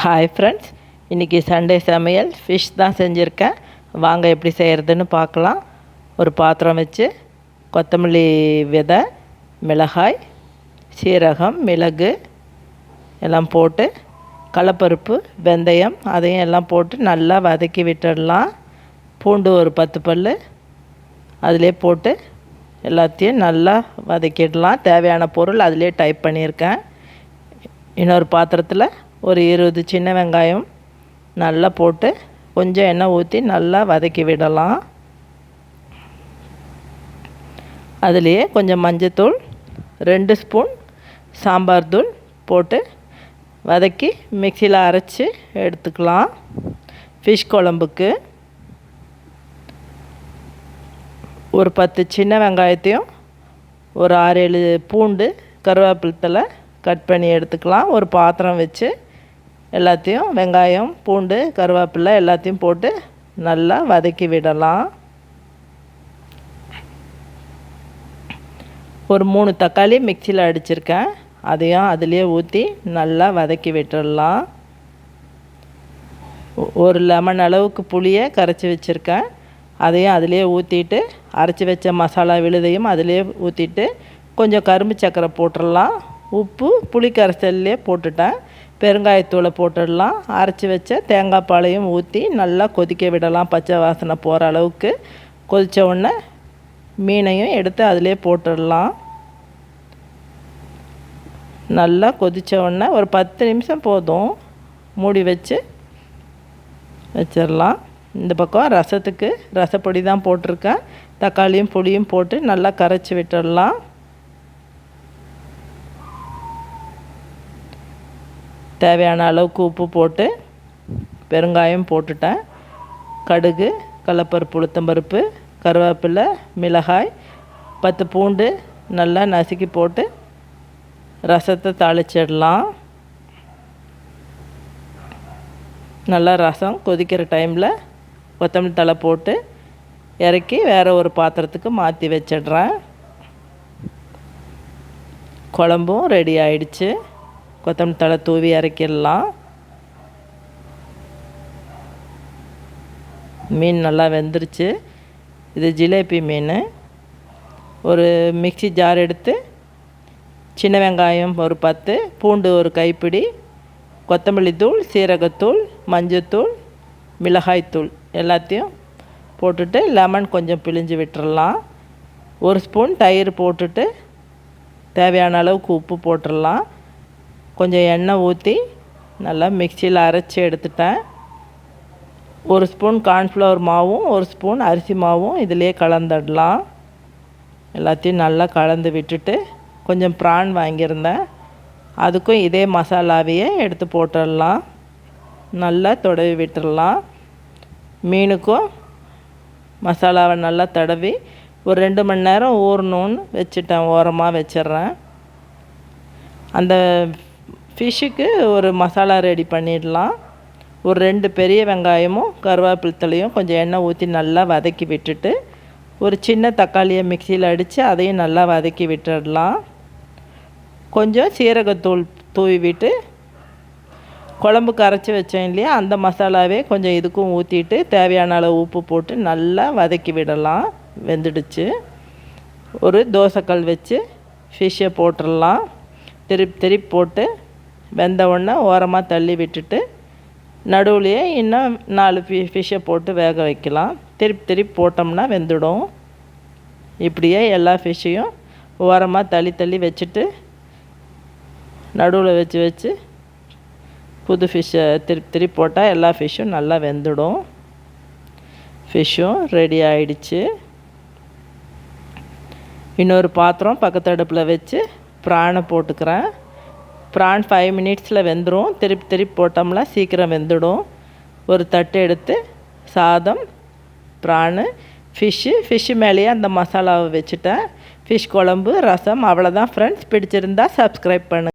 Hi friends இன்றைக்கி Sunday சமையல். Fish தான் செஞ்சுருக்கேன். வாங்க எப்படி செய்கிறதுன்னு பார்க்கலாம். ஒரு பாத்திரம் வச்சு கொத்தமல்லி விதை மிளகாய் சீரகம் மிளகு எல்லாம் போட்டு கடலப்பருப்பு வெந்தயம் அதையும் எல்லாம் போட்டு நல்லா வதக்கி விட்டுடலாம். பூண்டு ஒரு பத்து பல் அதிலே போட்டு எல்லாத்தையும் நல்லா வதக்கிடலாம். தேவையான பொருள் அதிலே டைப் பண்ணியிருக்கேன். இன்னொரு பாத்திரத்தில் ஒரு இருபது சின்ன வெங்காயம் நல்லா போட்டு கொஞ்சம் எண்ணெய் ஊற்றி நல்லா வதக்கி விடலாம். அதுலேயே கொஞ்சம் மஞ்சத்தூள் ரெண்டு ஸ்பூன் சாம்பார் தூள் போட்டு வதக்கி மிக்சியில் அரைச்சி எடுத்துக்கலாம். ஃபிஷ் குழம்புக்கு ஒரு பத்து சின்ன வெங்காயத்தையும் ஒரு ஆறு ஏழு பூண்டு கருவேப்பிலத்தில் கட் பண்ணி எடுத்துக்கலாம். ஒரு பாத்திரம் வச்சு எல்லாத்தையும் வெங்காயம் பூண்டு கருவேப்பிலை எல்லாத்தையும் போட்டு நல்லா வதக்கி விடலாம். ஒரு மூணு தக்காளி மிக்சியில் அடிச்சிருக்கேன். அதையும் அதுலேயே ஊற்றி நல்லா வதக்கி விட்டுடலாம். ஒரு லெமன் அளவுக்கு புளியை கரைச்சி வச்சுருக்கேன். அதையும் அதிலே ஊற்றிட்டு அரைச்சி வச்ச மசாலா விழுதையும் அதிலே ஊற்றிட்டு கொஞ்சம் கரும்பு சக்கரை போட்டுடலாம். உப்பு புளி கரைசல்லே போட்டுட்டேன். பெருங்காயத்தூளை போட்டுடலாம். அரைச்சி வச்ச தேங்காய் பாலையும் ஊற்றி நல்லா கொதிக்க விடலாம். பச்சை வாசனை போகிற அளவுக்கு. கொதித்த உடனே மீனையும் எடுத்து அதிலே போட்டுடலாம். நல்லா கொதித்த உடனே ஒரு பத்து நிமிஷம் போதும். மூடி வச்சு வச்சிடலாம். இந்த பக்கம் ரசத்துக்கு ரசப்பொடி தான் போட்டிருக்கேன். தக்காளியும் புளியும் போட்டு நல்லா கரைச்சி விட்டுடலாம். தேவையான அளவுக்கு உப்பு போட்டு பெருங்காயம் போட்டுட்டேன். கடுகு கடலப்பருப்பு உளுத்தம்பருப்பு கருவேப்பிலை மிளகாய் பத்து பூண்டு நல்லா நசுக்கி போட்டு ரசத்தை தாளிச்சிடலாம். நல்லா ரசம் கொதிக்கிற டைமில் கொத்தமல்லி தலை போட்டு இறக்கி வேறு ஒரு பாத்திரத்துக்கு மாற்றி வச்சிடுறேன். குழம்பும் ரெடி ஆயிடுச்சு. கொத்தமல்லி தழை தூவி இறக்கிடலாம் மீன் நல்லா வெந்துருச்சு. இது ஜிலேபி மீன். ஒரு மிக்சி ஜார் எடுத்து சின்ன வெங்காயம் ஒரு பத்து பூண்டு ஒரு கைப்பிடி கொத்தமல்லி தூள் சீரகத்தூள் மஞ்சத்தூள் மிளகாய்த்தூள் எல்லாத்தையும் போட்டுட்டு லெமன் கொஞ்சம் பிழிஞ்சு விட்டுறலாம். ஒரு ஸ்பூன் தயிர் போட்டுட்டு தேவையான அளவுக்கு உப்பு போட்டுடலாம் கொஞ்சம் எண்ணெய் ஊற்றி நல்லா மிக்சியில் அரைச்சி எடுத்துட்டேன். ஒரு ஸ்பூன் கார்ன்ஃப்ளவர் மாவும் ஒரு ஸ்பூன் அரிசி மாவும் இதிலே கலந்துடலாம். எல்லாத்தையும் நல்லா கலந்து விட்டுட்டு கொஞ்சம் ப்ரான் வாங்கியிருந்தேன். அதுக்கும் இதே மசாலாவையே எடுத்து போட்டுடலாம். நல்லா தொடவி விட்டுடலாம். மீனுக்கும் மசாலாவை நல்லா தடவி ஒரு ரெண்டு மணி நேரம் ஊறணுன்னு வச்சுட்டேன். ஓரமாக வச்சிட்றேன். அந்த ஃபிஷ்ஷுக்கு ஒரு மசாலா ரெடி பண்ணிடலாம். ஒரு ரெண்டு பெரிய வெங்காயமும் கருவேப்பிலத்தலையும் கொஞ்சம் எண்ணெய் ஊற்றி நல்லா வதக்கி விட்டுட்டு ஒரு சின்ன தக்காளியை மிக்சியில் அடித்து அதையும் நல்லா வதக்கி விட்டுடலாம். கொஞ்சம் சீரகத்தூள் தூவி விட்டு குழம்பு கரைச்சி வச்சேன் இல்லையா அந்த மசாலாவே கொஞ்சம் இதுக்கும் ஊற்றிட்டு தேவையான அளவு உப்பு போட்டு நல்லா வதக்கி விடலாம். வெந்துடுச்சு. ஒரு தோசைக்கல் வச்சு ஃபிஷ்ஷை போட்டுடலாம். திருப்பி திருப்பி போட்டு வெந்த உடனே ஓரமாக தள்ளி விட்டுட்டு நடுவுலையே இன்னும் நாலு ஃபி ஃபிஷ்ஷை போட்டு வேக வைக்கலாம். திருப்பி திருப்பி போட்டோம்னா வெந்துடும். இப்படியே எல்லா ஃபிஷ்ஷையும் ஓரமாக தள்ளி தள்ளி வச்சுட்டு நடுவில் வச்சு வச்சு புது ஃபிஷ்ஷை திருப்பி திருப்பி போட்டால் எல்லா ஃபிஷ்ஷும் நல்லா வெந்துடும். ஃபிஷ்ஷும் ரெடி ஆயிடுச்சு. இன்னொரு பாத்திரம் பக்கத்து அடுப்பில் வச்சு ப்ரானை போட்டுக்கிறேன். ப்ரான் ஃபைவ் மினிட்ஸில் வெந்துடும் திருப்பி திருப்பி போட்டோம்னா சீக்கிரம் வெந்துடும். ஒரு தட்டு எடுத்து சாதம் ப்ரானு ஃபிஷ்ஷு ஃபிஷ்ஷு மேலேயே அந்த மசாலாவை வச்சுட்டேன். ஃபிஷ் குழம்பு ரசம் அவ்வளோதான் ஃப்ரெண்ட்ஸ் பிடிச்சிருந்தா சப்ஸ்கிரைப் பண்ணு